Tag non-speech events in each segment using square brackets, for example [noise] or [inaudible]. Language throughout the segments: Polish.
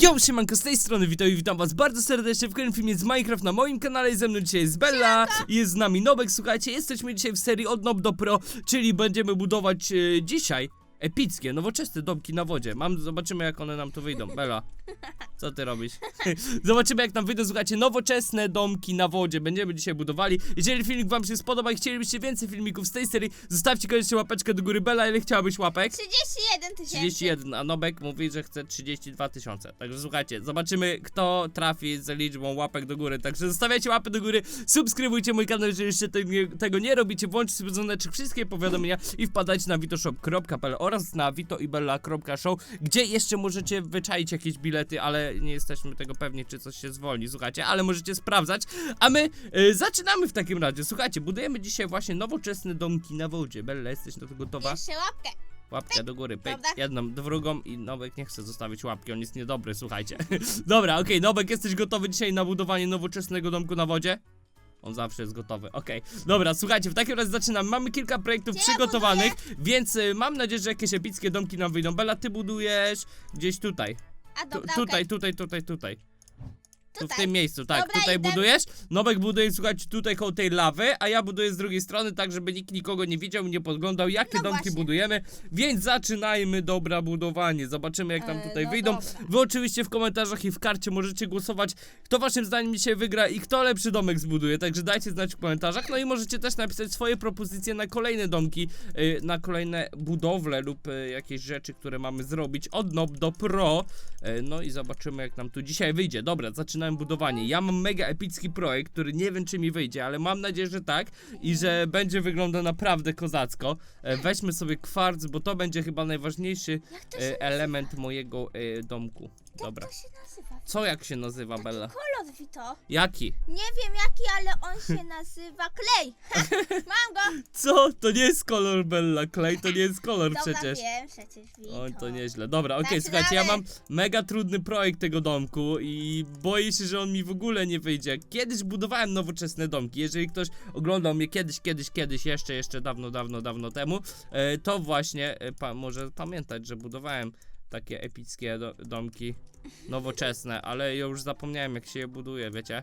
Yo, siemanko, z tej strony witam i witam was bardzo serdecznie w kolejnym filmie z Minecraft na moim kanale. Ze mną dzisiaj jest Bella i jest z nami Nobek, słuchajcie, jesteśmy dzisiaj w serii od Nob do Pro, czyli będziemy budować e, dzisiaj epickie, nowoczesne domki na wodzie, mam, zobaczymy jak one nam tu wyjdą, Bella, co ty robisz? [laughs] zobaczymy jak nam wyjdą, słuchajcie, nowoczesne domki na wodzie, będziemy dzisiaj budowali, jeżeli filmik wam się spodoba i chcielibyście więcej filmików z tej serii, zostawcie koniecznie łapeczkę do góry, Bella, ile chciałabyś łapek? 31 tysięcy. 31, a Nobek mówi, że chce 32 tysiące. Także słuchajcie, zobaczymy kto trafi z liczbą łapek do góry. Także zostawiajcie łapy do góry, subskrybujcie mój kanał, jeżeli jeszcze tego nie robicie, włączcie sobie dzwoneczek, wszystkie powiadomienia i wpadajcie na vitoshop.pl oraz na vitoibella.show, gdzie jeszcze możecie wyczaić jakieś bilety, ale nie jesteśmy tego pewni, czy coś się zwolni, słuchajcie, ale możecie sprawdzać. A my y, zaczynamy w takim razie. Słuchajcie, budujemy dzisiaj właśnie nowoczesne domki na wodzie. Bella, jesteś na to gotowa? Jeszcze łapkę. Łapkę do góry, pyk, Dobra. jedną, drugą i Nowek nie chce zostawić łapki, on jest niedobry, słuchajcie. [laughs] Dobra, okej, Nowek, jesteś gotowy dzisiaj na budowanie nowoczesnego domku na wodzie? On zawsze jest gotowy, okej. Dobra, słuchajcie, w takim razie zaczynamy. Mamy kilka projektów Gdzie ja przygotowanych, więc y, mam nadzieję, że jakieś epickie domki nam wyjdą. Bella, ty budujesz gdzieś tutaj. A Tu, dobra, tutaj, tutaj, tutaj, tutaj. Tu w Tutaj. tym miejscu, tak, Dobra, tutaj idę. budujesz. Nowek buduje, słuchajcie, tutaj koło tej lawy, a ja buduję z drugiej strony, tak żeby nikt nikogo nie widział i nie podglądał, jakie No domki właśnie. budujemy. Więc zaczynajmy dobra budowanie. Zobaczymy, jak nam E, tutaj no wyjdą. dobra. Wy oczywiście w komentarzach i w karcie możecie głosować, kto waszym zdaniem dzisiaj wygra i kto lepszy domek zbuduje. Także dajcie znać w komentarzach. No i możecie też napisać swoje propozycje na kolejne domki, y, na kolejne budowle lub y, jakieś rzeczy, które mamy zrobić od nob do pro. Y, No i zobaczymy, jak nam tu dzisiaj wyjdzie. Dobra, budowanie. Ja mam mega epicki projekt, który nie wiem, czy mi wyjdzie, ale mam nadzieję, że tak i że będzie wyglądał naprawdę kozacko. E, Weźmy sobie kwarc, bo to będzie chyba najważniejszy Jak to się e, element mojego e, domku. Dobra. To się nazywa? Co jak się nazywa, Bella? Kolor Vito. Jaki? Nie wiem jaki, ale on [laughs] się nazywa klej. Mam go. Co? To nie jest kolor Bella Clay, to nie jest kolor Dobra, przecież. wiem przecież Vito. Oj, to nieźle. Dobra, okej, Zaczynamy. słuchajcie, ja mam mega trudny projekt tego domku i boję się, że on mi w ogóle nie wyjdzie. Kiedyś budowałem nowoczesne domki. Jeżeli ktoś oglądał mnie kiedyś, kiedyś, kiedyś, jeszcze, jeszcze dawno, dawno, dawno temu, e, to właśnie e, pa, może pamiętać, że budowałem takie epickie do, domki nowoczesne, ale ja już zapomniałem, jak się je buduje, wiecie?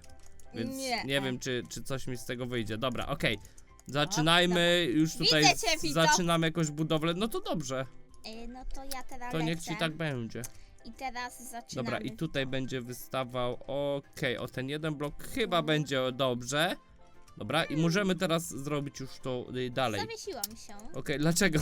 Więc nie, Nie. wiem, czy, czy coś mi z tego wyjdzie. Dobra, okej. Zaczynajmy, już tutaj Widzę cię, Vito. zaczynamy jakąś budowlę. No to dobrze. E, no to ja teraz To niech ci tak będzie. I teraz zaczynamy. Dobra, i tutaj będzie wystawał. Okej, o ten jeden blok chyba będzie dobrze. Dobra, i możemy teraz zrobić już to y, dalej. Zawiesiłam się. Okej, dlaczego?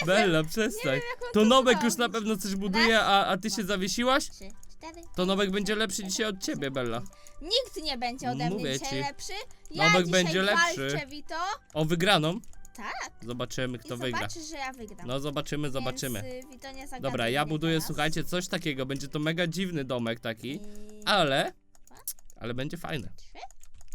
Nie Bella, przestań. wiem jak mam To to Nobek już na zrobić. pewno coś buduje, a, a ty się zawiesiłaś? Trzy, cztery. To Nobek będzie lepszy dzisiaj od ciebie, Bella. Nikt nie będzie ode Mówię mnie dzisiaj ci. lepszy. Ja dzisiaj będzie lepszy. walczę, Vito. O wygraną? Tak. Zobaczymy, I kto wygra. zobaczysz, że ja wygram. No zobaczymy, zobaczymy. Więc, y, Vito, nie zagaduj Dobra, ja mnie buduję, teraz. słuchajcie, coś takiego. Będzie to mega dziwny domek taki, I... ale. Ale będzie fajny. Trzy.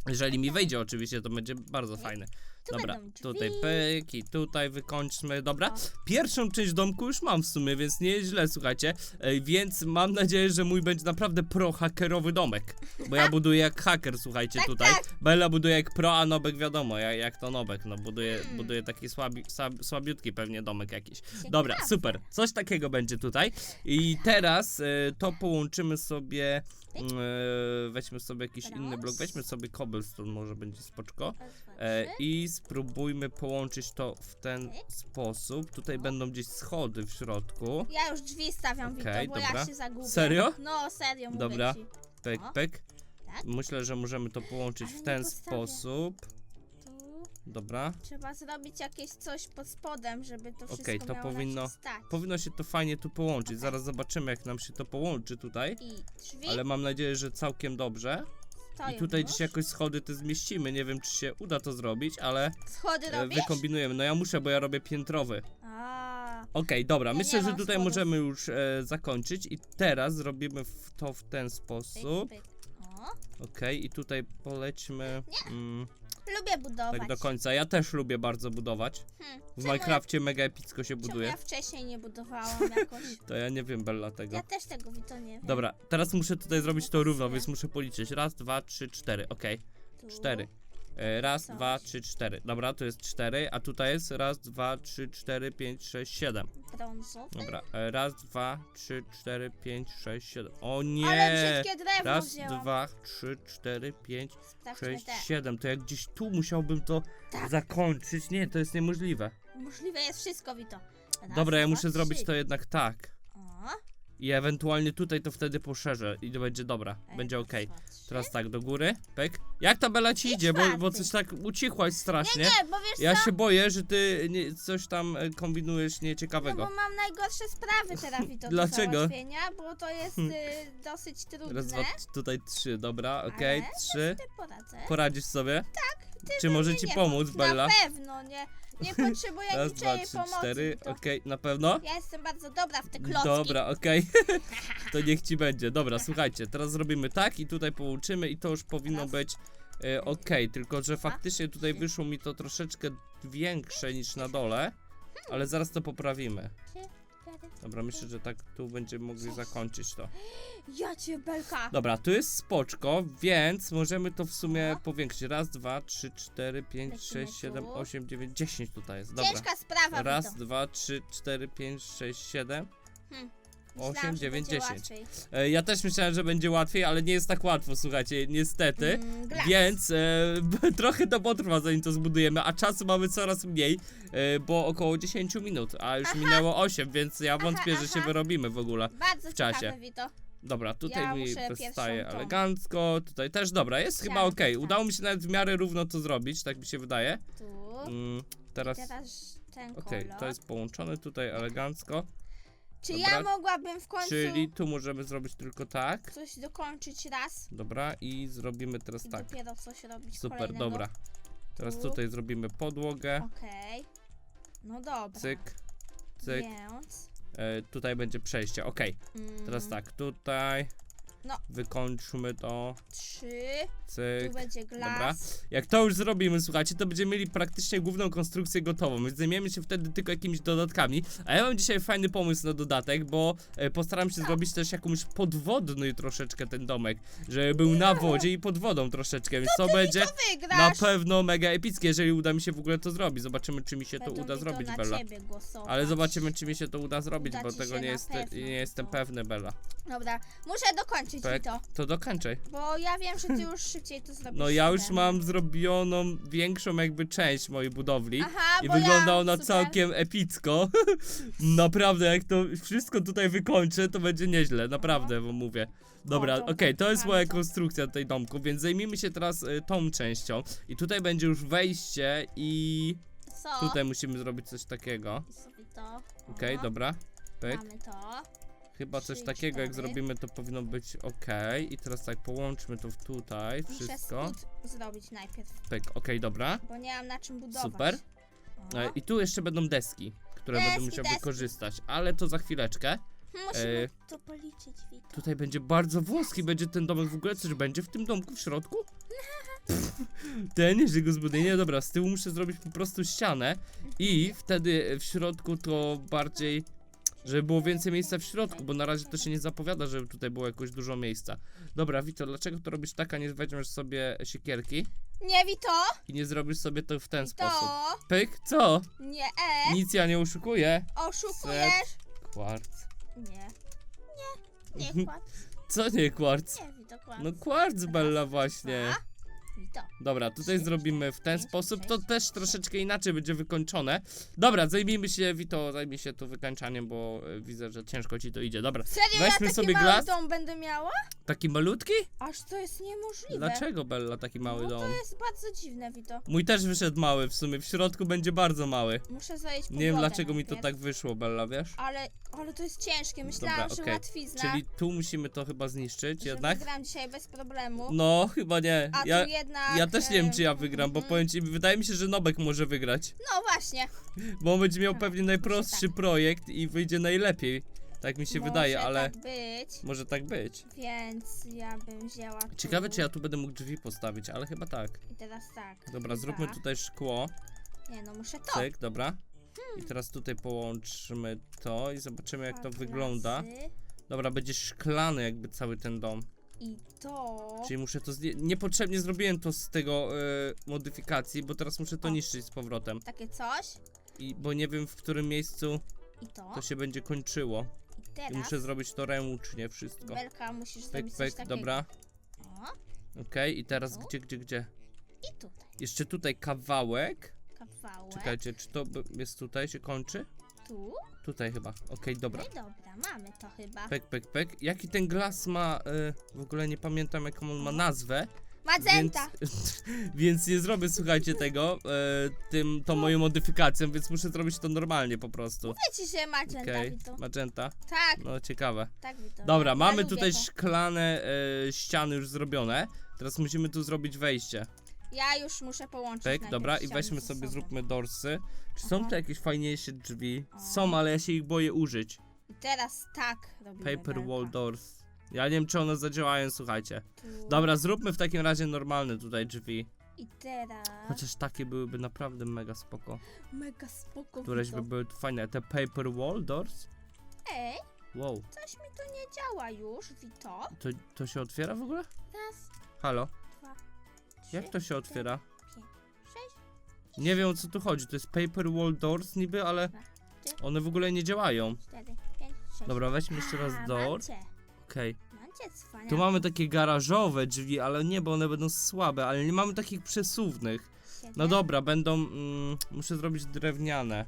Jeżeli mi wejdzie, oczywiście, to będzie bardzo fajne. Tu Dobra, będą drzwi. tutaj pyk i tutaj wykończmy. Dobra, O. pierwszą część domku już mam w sumie, więc nie jest źle, słuchajcie. Ej, więc mam nadzieję, że mój będzie naprawdę pro-hakerowy domek. Bo ja [laughs] buduję jak haker, słuchajcie, Tak, tutaj. tak. Bella buduje jak pro, a Nobek wiadomo, jak, jak to Nobek. No buduje, Hmm. buduje taki słabi, słab, słabiutki pewnie domek jakiś. Dobra, super. Coś takiego będzie tutaj. I teraz e, to połączymy sobie. E, weźmy sobie jakiś inny blok. Weźmy sobie cobblestone, może będzie spoczko. E. I spróbujmy połączyć to w ten sposób. Tutaj będą gdzieś schody w środku. Ja już drzwi stawiam, Okej, Vito, bo dobra. ja się zagubię. Serio? No, serio, mówię Dobra. ci. O. pyk. Tak. Myślę, że możemy to połączyć Ale w nie ten postawię. sposób. Dobra. trzeba zrobić jakieś coś pod spodem, żeby to wszystko Okej, to miało powinno- się stać. Powinno się to fajnie tu połączyć. Okej. Zaraz zobaczymy, jak nam się to połączy tutaj. I drzwi Ale mam nadzieję, że całkiem dobrze. stoją I tutaj już. gdzieś jakoś schody te zmieścimy. Nie wiem, czy się uda to zrobić, ale Schody e, robisz? wykombinujemy. No ja muszę, bo ja robię piętrowy. A, Okej, dobra, Ja myślę, nie że mam tutaj schodów. możemy już e, zakończyć i teraz zrobimy w to w ten pyk, sposób. pyk. O, Okej, i tutaj polećmy mm, lubię budować. tak do końca. Ja też lubię bardzo budować. Hmm. W Czemu Minecrafcie mega epicko się ja, czemu buduje. ja wcześniej nie budowałam jakoś? [laughs] To ja nie wiem, Bella, tego. Ja też tego, Vito, nie wiem. Dobra, teraz muszę tutaj zrobić to równo, więc muszę policzyć. Raz, dwa, trzy, cztery, okej. Tu, Cztery. E, raz, Coś. dwa, trzy, cztery. Dobra, tu jest cztery, a tutaj jest raz, dwa, trzy, cztery, pięć, sześć, siedem. Brązowy. Dobra, e, raz, dwa, trzy, cztery, pięć, sześć, siedem. O nie! Ale brzydkie drewno Raz, wzięłam. dwa, trzy, cztery, pięć, Sprawdźmy sześć, te. siedem. To jak gdzieś tu musiałbym to Tak. zakończyć. Nie, to jest niemożliwe. Możliwe jest wszystko, Wito. Raz, Dobra, ja dwa, muszę zrobić trzy. to jednak tak. I ewentualnie tutaj to wtedy poszerzę i to będzie dobra, będzie trzy. Teraz tak, do góry, pyk. Jak ta Bela ci I idzie, bo, bo coś tak ucichłaś strasznie. Nie, bo wiesz Ja co? się boję, że ty nie, coś tam e, kombinujesz No nieciekawego. bo mam najgorsze sprawy teraz, Wito, do Dlaczego? załatwienia, bo to jest y, dosyć trudne. Raz, dwa, t- tutaj trzy, dobra, okej, Ale trzy. Ty poradzę. Poradzisz sobie? Czy we może ci nie pomóc. Bella? Na pewno, nie. Nie [laughs] potrzebuję Raz, dwa, trzy, pomocy. cztery, Wito. okej, na pewno? Ja jestem bardzo dobra w te klocki. Dobra, okej. [laughs] to niech ci będzie. Dobra, słuchajcie, teraz zrobimy tak i tutaj połączymy i to już powinno Raz. być e, okej, tylko że faktycznie tutaj wyszło mi to troszeczkę większe niż na dole, ale zaraz to poprawimy. Trzy. Dobra, myślę, że tak tu będziemy mogli zakończyć to. [gasps] Ja cię, Belka! Dobra, tu jest spoczko, więc możemy to w sumie powiększyć. Raz, dwa, trzy, cztery, pięć, Lecimy sześć, siedem, osiem, dziewięć, dziesięć tutaj jest. Dobra. Ciężka sprawa, Raz, dwa, trzy, cztery, pięć, sześć, siedem. Hmm. 8, 9, 10. Ja też myślałem, że będzie łatwiej, ale nie jest tak łatwo, słuchajcie, niestety. Mm, Więc e, [laughs] trochę to potrwa, zanim to zbudujemy, a czasu mamy coraz mniej, e, bo około 10 minut, a już minęło 8, więc ja wątpię, że się wyrobimy w ogóle. Bardzo w czasie. ciekawe, Wito. Dobra, tutaj Ja mi muszę powstaje elegancko, tutaj też, dobra, jest chyba ok. Udało mi się nawet w miarę równo to zrobić, tak mi się wydaje. Tu. Mm, teraz, Teraz ten kolor. to jest połączone tutaj elegancko. Czy dobra. ja mogłabym w końcu czyli tu możemy zrobić tylko tak. coś dokończyć raz Dobra, i zrobimy teraz i tak. dopiero coś robić Super, kolejnego? dobra. Teraz Tu. tutaj zrobimy podłogę, Okej. No dobra. cyk, cyk. Więc. E, tutaj będzie przejście, okej. Mm, Teraz tak, tutaj. No. Wykończmy to. Trzy. Cyk. Tu będzie Dobra. glas. Jak to już zrobimy, słuchajcie, to będziemy mieli praktycznie główną konstrukcję gotową, więc zajmiemy się wtedy tylko jakimiś dodatkami. A ja mam dzisiaj fajny pomysł na dodatek, bo e, postaram się zrobić też jakąś podwodny troszeczkę ten domek, żeby był na wodzie i pod wodą troszeczkę, więc to będzie To na wygrasz. pewno mega epickie, jeżeli uda mi się w ogóle to zrobić. Zobaczymy, czy mi się to Będą uda mi zrobić, na Bella. ciebie głosować. Ale zobaczymy, czy mi się to uda zrobić, Uda bo ci tego się nie, na jest, pewno, nie jestem pewny, Bella. Dobra, muszę dokończyć Tak, to. to dokończaj. Bo ja wiem, że ty już szybciej to zrobisz. No ja już mam zrobioną większą jakby część mojej budowli. Aha, I bo wygląda ja, ona super. całkiem epicko. [laughs] naprawdę, jak to wszystko tutaj wykończę, to będzie nieźle, naprawdę wam mówię. Dobra, O, okej, dobra, to jest moja konstrukcja tej domku, więc zajmijmy się teraz y, tą częścią. I tutaj będzie już wejście i Co? tutaj musimy zrobić coś takiego. I sobie to. Okej, O, dobra. Pyk. Mamy to. Chyba coś takiego jak cztery. zrobimy to powinno być ok. I teraz tak połączmy to w tutaj, Muszę wszystko. spód zrobić najpierw, Pyk, okej, dobra. bo nie mam na czym budować. Super. O. E, I tu jeszcze będą deski, które będę Deski, musiał deski. wykorzystać, ale to za chwileczkę. Musimy e, to policzyć, Wito. Tutaj będzie bardzo włoski, będzie ten domek w ogóle, coś będzie w tym domku w środku? Pff, [laughs] Ten, jeżeli go zbuduję, dobra, z tyłu muszę zrobić po prostu ścianę i wtedy w środku to bardziej, żeby było więcej miejsca w środku, bo na razie to się nie zapowiada, żeby tutaj było jakoś dużo miejsca. Dobra, Wito, dlaczego to robisz tak, a nie weźmiesz sobie siekierki Nie, Wito! i nie zrobisz sobie to w ten sposób? Pyk, co? Nie, e! Nic ja nie oszukuję. Oszukujesz? Kwarc. Nie. Nie, nie [laughs] kład. Co nie kwarc? Nie, Wito, kład. No kwarc, Bella, właśnie. Dwa. Wito. Dobra, tutaj zrobimy w ten sposób. To też troszeczkę inaczej będzie wykończone. Dobra, zajmijmy się, Wito, zajmij się tu wykańczaniem, bo e, widzę, że ciężko ci to idzie. Dobra, Serio, Weźmy ja taki sobie mały glas. dom będę miała? taki malutki? Aż to jest niemożliwe. Dlaczego, Bella, taki mały no dom? to jest bardzo dziwne, Wito. Mój też wyszedł mały w sumie, w środku będzie bardzo mały. Muszę zajść Nie wiem, dlaczego mi to tak wyszło, Bella, wiesz? Ale, ale to jest ciężkie. Myślałam, Dobra, że okej. łatwizna. Czyli tu musimy to chyba zniszczyć że jednak? wygram dzisiaj bez problemu. No, chyba nie. A Ja, tu jednak... ja też nie wiem, em, czy ja wygram, bo powiem ci, wydaje mi się, że Nobek może wygrać. No właśnie. Bo on będzie miał No, pewnie najprostszy tak. projekt i wyjdzie najlepiej. Tak mi się Może wydaje, ale tak być, może tak być. więc ja bym wzięła tu. Ciekawe, czy ja tu będę mógł drzwi postawić, ale chyba tak. I teraz tak. Dobra, zróbmy tutaj szkło. Nie no, muszę to. Cyk, dobra. I teraz tutaj połączmy to i zobaczymy, jak to wygląda. Dobra, będzie szklany jakby cały ten dom. I to... Czyli muszę to znie... Niepotrzebnie zrobiłem to z tego e, modyfikacji, bo teraz muszę to O. niszczyć z powrotem. Takie coś. I bo nie wiem w którym miejscu I to. to się będzie kończyło. I I teraz... muszę zrobić to ręcznie wszystko. Belka, musisz Pyk, zrobić coś pyk, takiego. dobra. O, Okej, i teraz Tu. gdzie, gdzie, gdzie? i tutaj. Jeszcze tutaj kawałek. Kawałek. Czekajcie, czy to b- jest tutaj, się kończy? Tu. Tutaj chyba. Okej, dobra. No dobra, mamy to chyba. Pek, pek, pek. Jaki ten glas ma, e, w ogóle nie pamiętam jaką on ma nazwę. Magenta! Więc, [laughs] więc nie zrobię, słuchajcie, tego, e, tym, tą moją modyfikacją, więc muszę zrobić to normalnie po prostu. Wiecie, że magenta, Okej, Wito. magenta. Tak, No ciekawe. tak, Wito. Dobra, ja, mamy lubię tutaj to. szklane e, ściany już zrobione. Teraz musimy tu zrobić wejście. Ja już muszę połączyć najpierw dobra, i ściany weźmy ze sobie, sobą. zróbmy dorsy. Czy są Aha. tu jakieś fajniejsze drzwi? Są, ale ja się ich boję użyć. I teraz tak robimy Paper Belka. wall doors. Ja nie wiem, czy one zadziałają, słuchajcie. Tu. Dobra, zróbmy w takim razie normalne tutaj drzwi. I teraz... Chociaż takie byłyby naprawdę mega spoko. Mega spoko, Któreś by były tu fajne. Te paper wall doors? Ej, Wow. coś mi tu nie działa już, Wito. To, to się otwiera w ogóle? Raz, Halo? Jak to się otwiera? pięć, sześć. Nie wiem o co tu chodzi. To jest paper wall doors niby, ale one w ogóle nie działają. cztery, pięć, sześć. Dobra, weźmy jeszcze raz door. Okej. cwaniaku. Tu mamy takie garażowe drzwi, ale nie, bo one będą słabe, ale nie mamy takich przesuwnych. No dobra, będą. Mm, muszę zrobić drewniane.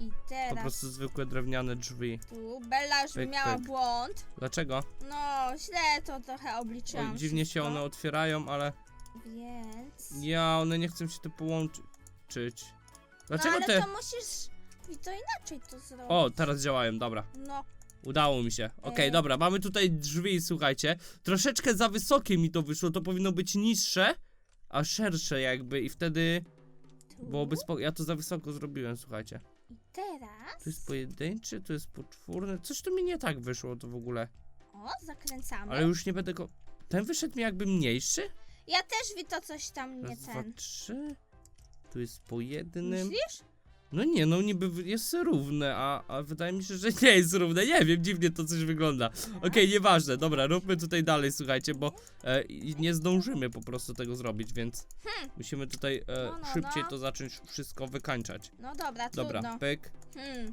I Po teraz prostu zwykłe drewniane drzwi. tu Bella już Pyk, miała pyk. błąd. Dlaczego? No, źle to trochę obliczyłam Oj, dziwnie się wszystko, one otwierają, ale. Więc... Ja, one nie chcą się tu połączyć. Dlaczego no, ale to musisz... I to inaczej to zrobić. O, teraz działają, dobra. No, Udało mi się. Okej, Ej. dobra, mamy tutaj drzwi, słuchajcie. Troszeczkę za wysokie mi to wyszło, to powinno być niższe, a szersze jakby i wtedy tu. byłoby spoko. Ja to za wysoko zrobiłem, słuchajcie. I teraz... Tu jest pojedynczy, tu jest poczwórny. Coś tu mi nie tak wyszło to w ogóle. O, zakręcamy. Ale już nie będę go... Ten wyszedł mi jakby mniejszy? Ja też Wito coś tam nie Raz, dwa, ten. trzy. Tu jest po jednym. Myślisz? No nie, no niby jest równe, a, a wydaje mi się, że nie jest równe. Nie wiem, dziwnie to coś wygląda. Okej, nieważne, dobra, róbmy tutaj dalej, słuchajcie, bo e, i nie zdążymy po prostu tego zrobić, więc musimy tutaj e, Hmm. No, no, szybciej no. to zacząć wszystko wykańczać. No dobra, trudno. Dobra, pyk. Hmm.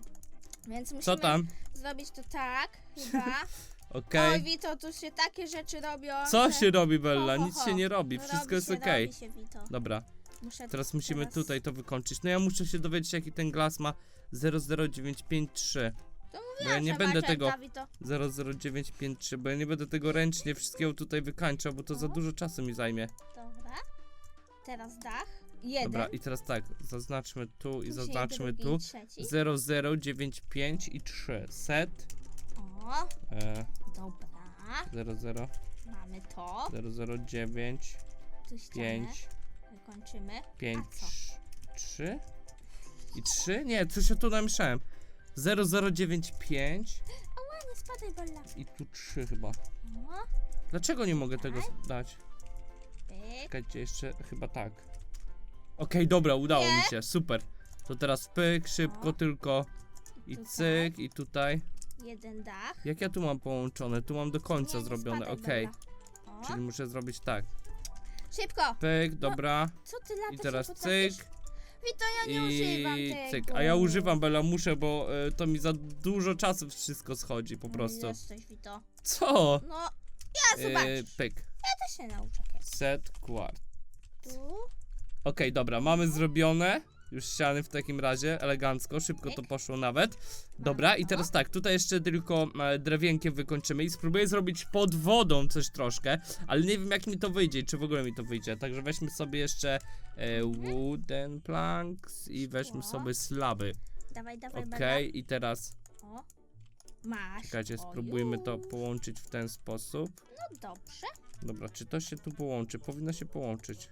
Więc musimy Co tam? zrobić to tak, chyba. [laughs] Okej. Oj, Wito, tu się takie rzeczy robią. Co że... się robi, Bella? Ho, ho, Nic ho. się nie robi, No, wszystko jest się, okej. robi się, Wito. Dobra, Muszę teraz musimy teraz- tutaj to wykończyć. No ja muszę się dowiedzieć, jaki ten glas ma 00953. To Bo ja nie będę tego Wito. 00953, bo ja nie będę tego ręcznie wszystkiego tutaj wykańczał, bo to za O. dużo czasu mi zajmie. Dobra. Teraz dach. Jeden. Dobra, i teraz tak, zaznaczmy tu i Później zaznaczmy drugi, tu. Trzeci. 0095 i 3. Set. O, E, dobra. 00, Mamy to. 009, Tu ścianę. 5, Wykończymy. 5, A co? 3 i 3? Nie, coś się tu namieszałem. 0095 Ała, nie spadaj, Bella. i tu 3 chyba. O, Dlaczego nie mogę tego dać? pyk. Czekajcie, jeszcze chyba tak. Okej, dobra, udało mi się, super. To teraz pyk, szybko O. tylko. I cyk, i tutaj. Jeden dach. Jak ja tu mam połączone? Tu mam do końca Nie, zrobione, spadaj, okej. O, Czyli muszę zrobić tak. Szybko. Pyk, dobra. Co ty latasz? I teraz nie potrafisz? cyk. Wito, ja nie używam I tego. cyk. A ja używam Bela, muszę, bo e, to mi za dużo czasu wszystko schodzi po No prostu. Jesteś, Wito. Co? No, ja E, zobaczysz. pyk. Ja też się nauczę. okej. Set quart. Tu. Okej, dobra, mamy zrobione. Już ściany w takim razie, elegancko, szybko to poszło nawet. Dobra, i teraz tak, tutaj jeszcze tylko e, drewienkiem wykończymy i spróbuję zrobić pod wodą coś troszkę, ale nie wiem jak mi to wyjdzie, czy w ogóle mi to wyjdzie. Także weźmy sobie jeszcze e, wooden planks i weźmy sobie slaby. Dawaj, dawaj, Okej, i teraz. O. Masz. czekajcie, spróbujmy to połączyć w ten sposób. No dobrze. Dobra, czy to się tu połączy? Powinno się połączyć.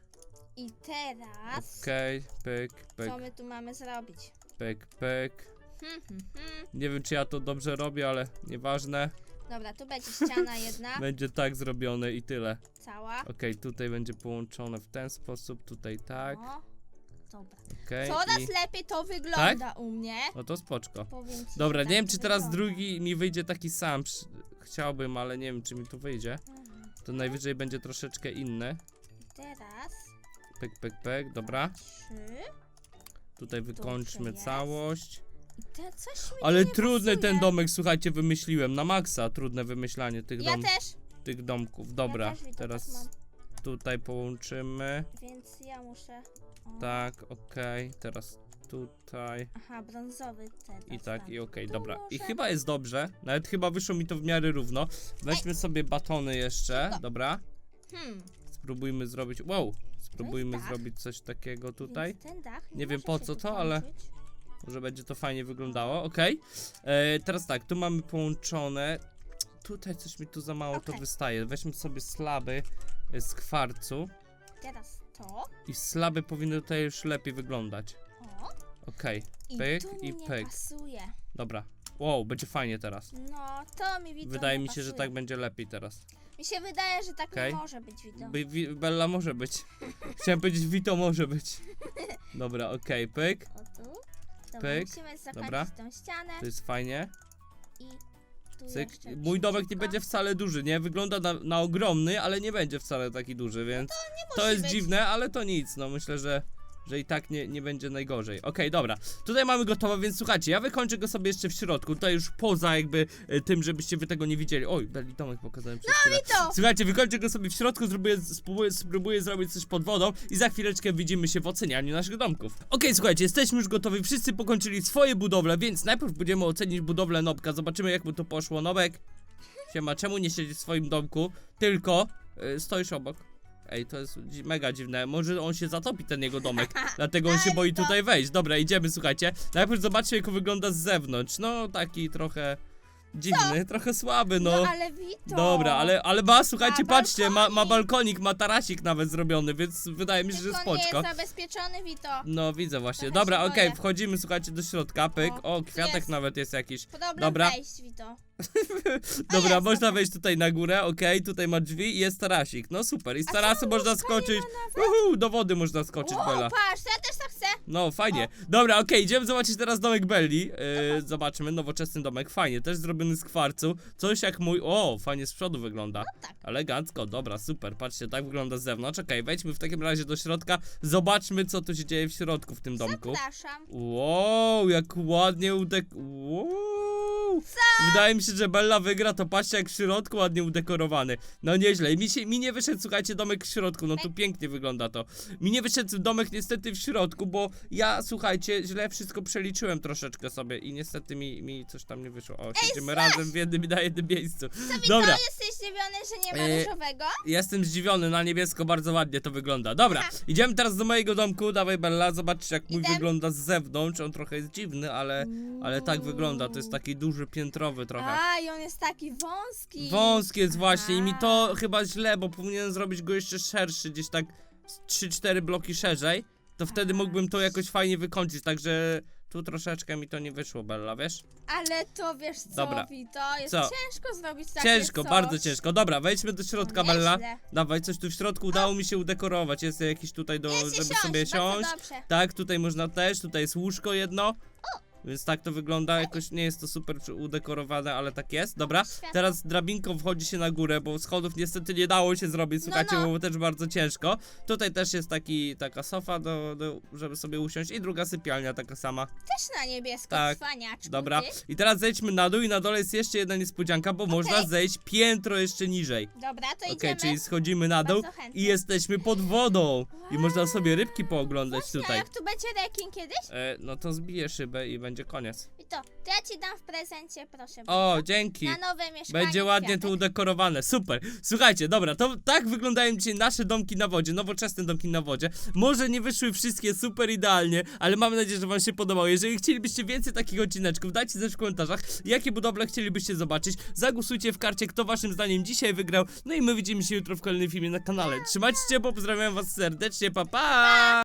I teraz. Okej, pyk, pyk, Co my tu mamy zrobić? pyk, pyk. Hmm, hmm, hmm. Nie wiem, czy ja to dobrze robię, ale nieważne. Dobra, tu będzie ściana jedna, [laughs] Będzie tak zrobione i tyle. cała. Okej, tutaj będzie połączone w ten sposób, tutaj tak. O. Dobra. Okej. Coraz i... lepiej to wygląda u mnie. No to spoczko. Powiem ci, Dobra, że nie tak wiem, czy teraz wygląda. drugi mi wyjdzie taki sam. Przy- Chciałbym, ale nie wiem, czy mi to wyjdzie. Mhm. To najwyżej będzie troszeczkę inne. Teraz Pyk, pyk, pyk, dobra. trzy. Tutaj wykończmy jest. całość. I te coś mi Ale nie trudny pasuje. ten domek, słuchajcie, wymyśliłem. Na maksa trudne wymyślanie tych, Ja dom, też. tych domków. Dobra, też widzę, teraz tak tutaj połączymy. Więc ja muszę. O. Tak, okej. Teraz tutaj. Aha, brązowy teraz. I tak, i okej, Tu dobra. I może- chyba jest dobrze. Nawet chyba wyszło mi to w miarę równo. Weźmy sobie batony jeszcze, dobra. Hmm. Spróbujmy zrobić. Wow! Spróbujmy dach. zrobić coś takiego tutaj. Nie, wiem po co to, ale-. Może będzie to fajnie wyglądało, okej. E, Teraz tak, tu mamy połączone. Tutaj coś mi tu za mało to Okej. wystaje. Weźmy sobie slaby e, z kwarcu. Teraz to. I slaby powinny tutaj już lepiej wyglądać. O. Okej, I Pyk i nie pyk. pasuje. dobra. Wow, będzie fajnie teraz. No, to mi widać. Wydaje mi się, że tak będzie lepiej teraz. Mi się wydaje, że tak Okej. nie może być widok. By, wi, Bella może być. [laughs] Chciałem powiedzieć Vito może być. [laughs] Dobra, okej, pyk. O tu. Dobra, Pyk. musimy zakończyć Dobra. tą ścianę To jest fajnie. i tu Cyk. jeszcze Mój domek nie będzie wcale duży, nie? Wygląda na, na ogromny, ale nie będzie wcale taki duży, więc to, musi jest być. dziwne, ale to nic. No myślę, że, że i tak nie, nie będzie najgorzej. Okej, dobra. Tutaj mamy gotowe, więc słuchajcie, ja wykończę go sobie jeszcze w środku. Tutaj już poza jakby e, tym, żebyście wy tego nie widzieli. Oj, Belli domek pokazałem przez chwilę. to! Słuchajcie, wykończę go sobie w środku, spróbuję, spróbuję, spróbuję zrobić coś pod wodą i za chwileczkę widzimy się w ocenianiu naszych domków. Okej, słuchajcie, jesteśmy już gotowi, wszyscy pokończyli swoje budowle, więc najpierw będziemy ocenić budowlę Nobka, zobaczymy jak mu to poszło. Nobek, siema, czemu nie siedzisz w swoim domku, tylko y, stoisz obok? Ej, to jest dzi- mega dziwne, może on się zatopi ten jego domek, [laughs] dlatego on się boi tutaj wejść. Dobra, idziemy, słuchajcie. Najpierw zobaczcie jak wygląda z zewnątrz, no taki trochę dziwny, trochę słaby, No, no. ale Wito! Dobra, ale, ale ma, słuchajcie, Ma patrzcie, ma, ma balkonik. balkonik, ma tarasik nawet zrobiony, więc wydaje mi się, że Tylko nie jest zabezpieczony Wito. No, widzę właśnie. Trochę Dobra, się okej, boję. wchodzimy, słuchajcie, do środka, pyk. O, O, kwiatek jest. nawet jest jakiś. Podobno Dobra. wejść Wito. [laughs] Dobra, jest, można dobra. wejść tutaj na górę, okej, tutaj ma drzwi i jest tarasik. No super, i z tarasu można skoczyć. Uhu, do wody można skoczyć, Wow, Bella. patrz, ja też tak. No, fajnie. Dobra, okej, idziemy zobaczyć teraz domek Belli. Yy, zobaczymy, nowoczesny domek, fajnie, też zrobiony z kwarcu. Coś jak mój. O, fajnie z przodu wygląda. tak. Elegancko, dobra, super. Patrzcie, tak wygląda z zewnątrz. Okej, wejdźmy w takim razie do środka. Zobaczmy, co tu się dzieje w środku w tym domku. Zapraszam. Wow, jak ładnie udek... Wow. Wydaje mi się, że Bella wygra, to patrzcie jak w środku ładnie udekorowany. No nieźle. I Mi, się, mi nie wyszedł, słuchajcie, domek w środku, no tu pięknie wygląda to. Mi nie wyszedł domek niestety w środku, bo ja, słuchajcie, źle wszystko przeliczyłem troszeczkę sobie i niestety mi, mi coś tam nie wyszło. O, siedzimy razem w jednym, na jednym miejscu. Dobra. To jesteś zdziwiony, że nie ma E, różowego? Jestem zdziwiony, na niebiesko bardzo ładnie to wygląda. Dobra, idziemy teraz do mojego domku. Dawaj Bella, zobaczcie jak mój Idę. wygląda z zewnątrz. On trochę jest dziwny, ale, ale tak wygląda. To jest taki duży, piętrowy trochę. A, i on jest taki wąski. Wąski jest właśnie i mi to chyba źle, bo powinienem zrobić go jeszcze szerszy, gdzieś tak z 3-4 bloki szerzej. To wtedy mógłbym to jakoś fajnie wykończyć, także tu troszeczkę mi to nie wyszło, Bella, wiesz? Ale to wiesz co, Dobra. Wito, jest Co? ciężko zrobić takie Ciężko, coś. bardzo ciężko. Dobra, wejdźmy do środka, No, Bella. nieźle. Dawaj, coś tu w środku udało mi się udekorować. Jest jakiś tutaj do, Jest żeby siąść, sobie bardzo siąść. Dobrze. Tak, tutaj można też, tutaj jest łóżko jedno. Więc tak to wygląda, jakoś nie jest to super udekorowane, ale tak jest. Dobra, teraz drabinką wchodzi się na górę, bo schodów niestety nie dało się zrobić, słuchajcie, no. było też bardzo ciężko. Tutaj też jest taki, taka sofa, do, do, żeby sobie usiąść i druga sypialnia taka sama. Też na niebiesko, Tak. cwaniaczku, Dobra, ty. i teraz zejdźmy na dół i na dole jest jeszcze jedna niespodzianka, bo można zejść piętro jeszcze niżej. Dobra, to Okej, idziemy. czyli schodzimy na dół i jesteśmy pod wodą. I można sobie rybki pooglądać Właśnie, tutaj. jak tu będzie rekin kiedyś? E, no to zbiję szybę i będzie koniec. I to, to ja ci dam w prezencie, proszę. O, dzięki. Na nowe mieszkanie. Będzie ładnie tu udekorowane, super. Słuchajcie, dobra, to tak wyglądają dzisiaj nasze domki na wodzie, nowoczesne domki na wodzie. Może nie wyszły wszystkie super idealnie, ale mam nadzieję, że wam się podobało. Jeżeli chcielibyście więcej takich odcineczków, dajcie też w komentarzach, jakie budowle chcielibyście zobaczyć. Zagłosujcie w karcie, kto waszym zdaniem dzisiaj wygrał. No i my widzimy się jutro w kolejnym filmie na kanale. Trzymajcie się, bo pozdrawiam was serdecznie, pa pa!